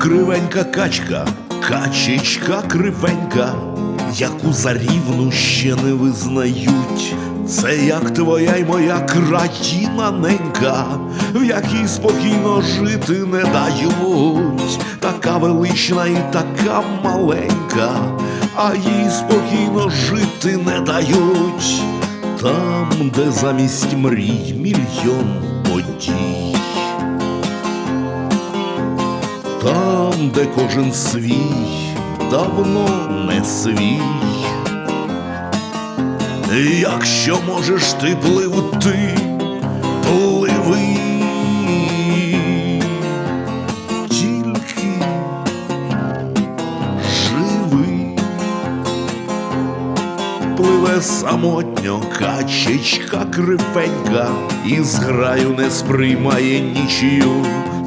кривенька качка, качечка кривенька, яку за рівну ще не визнають. Це як твоя й моя країна ненька, в якій спокійно жити не дають, така велична і така маленька, а їй спокійно жити не дають, там, де замість мрій мільйон Там, де кожен свій, давно не свій. Якщо можеш ти пливти, пливи. Тільки живи. Пливе самотньо качечка кривенька, і зграю не сприймає нічию.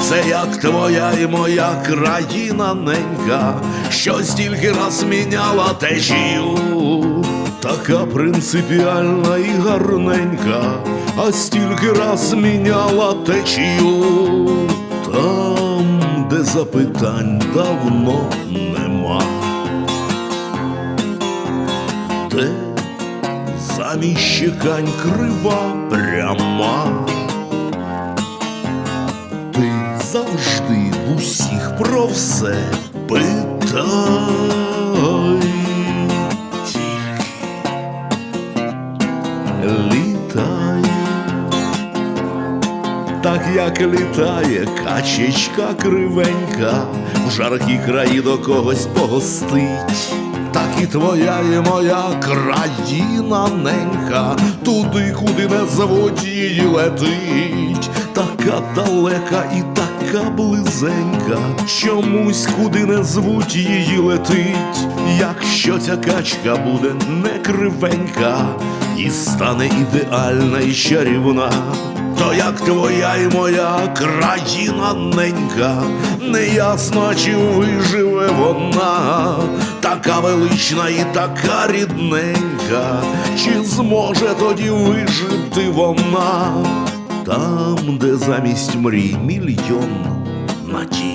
Це як твоя і моя країна ненька, що стільки раз міняла течію, така принципіальна і гарненька, а стільки раз міняла течію, там, де запитань давно нема. Де замість щекань крива пряма. Завжди в усіх про все питай. Літай. Так як літає качечка кривенька, в жаркі краї до когось погостить. Твоя і моя країна ненька, туди, куди не звуть її летить, така далека і така близенька, чомусь куди не звуть її летить, якщо ця качка буде не кривенька, і стане ідеальна і чарівна. То як твоя і моя країна ненька, неясно, чи виживе вона, така велична і така рідненька, чи зможе тоді вижити вона, там, де замість мрій мільйон надій.